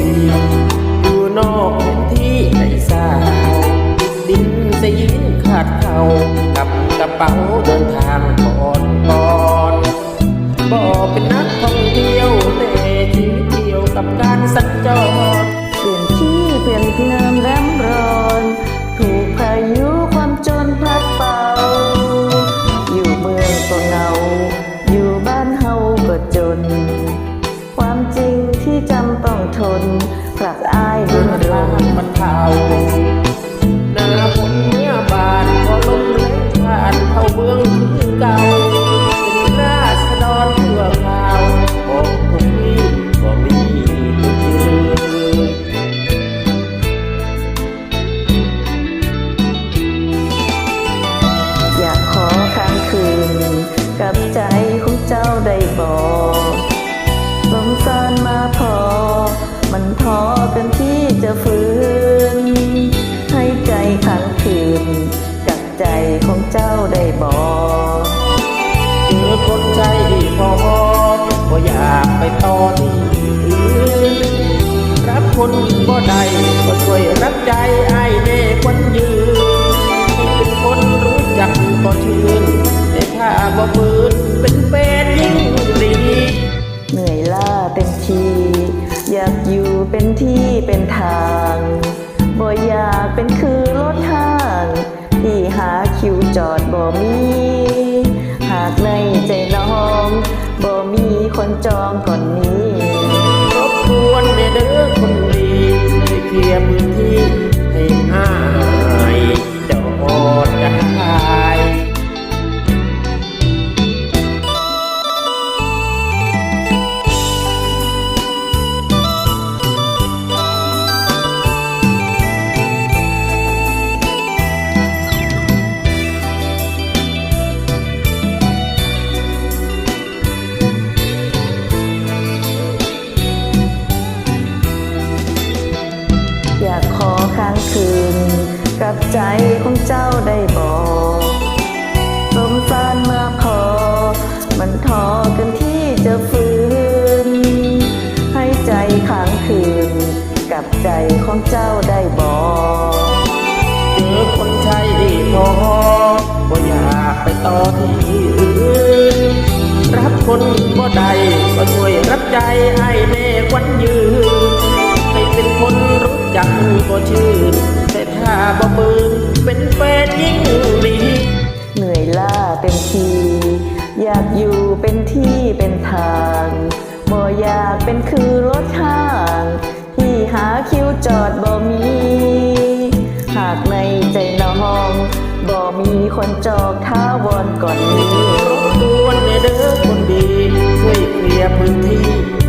ดีอยู่นอกพื้นที่ไร้สาดินสยินขาดเขากับกระเป๋าเดินทางก่อนก่อนบ่เป็นนักท่องเที่ยวแต่ชีวิตเดียวกับการสัญจร จะฟื้น ให้ใจขังคืนกับใจของเจ้าได้บอกเจอคนใจดีพอก็อยากไปต่อที่อื่นรับคนบ่ได้ เป็นที่เป็นทางบ่อยากเป็นคือรถทางที่หาคิวจอดบ่มี หากในใจน้องบ่มีคนจองก่อนนี้ กับใจของเจ้าได้บอกสมสารมาพอ มันทอกันที่จะฟื้น ให้ใจค้างคืน กับใจของเจ้าได้บอกเจอคนใช่ดีพอก็อยากไปต่อที่อื่น รับคนบ่ได้ก็ช่วยรับใจให้แน่ควันยืนให้เป็นคนรู้จักก็ชื่น แต่ถ้าบ่ปืนเป็นแฟนยิ่งดีเหนื่อยล้าเต็มที อยากอยู่เป็นที่เป็นทางบ่อยากเป็นคือรถห้างที่หาคิวจอดบ่มี หากในใจน้องบ่มีคนจองท้าวอนก่อนนี้รบกวนในเด้อคนดีช่วยเคลียร์พื้นที่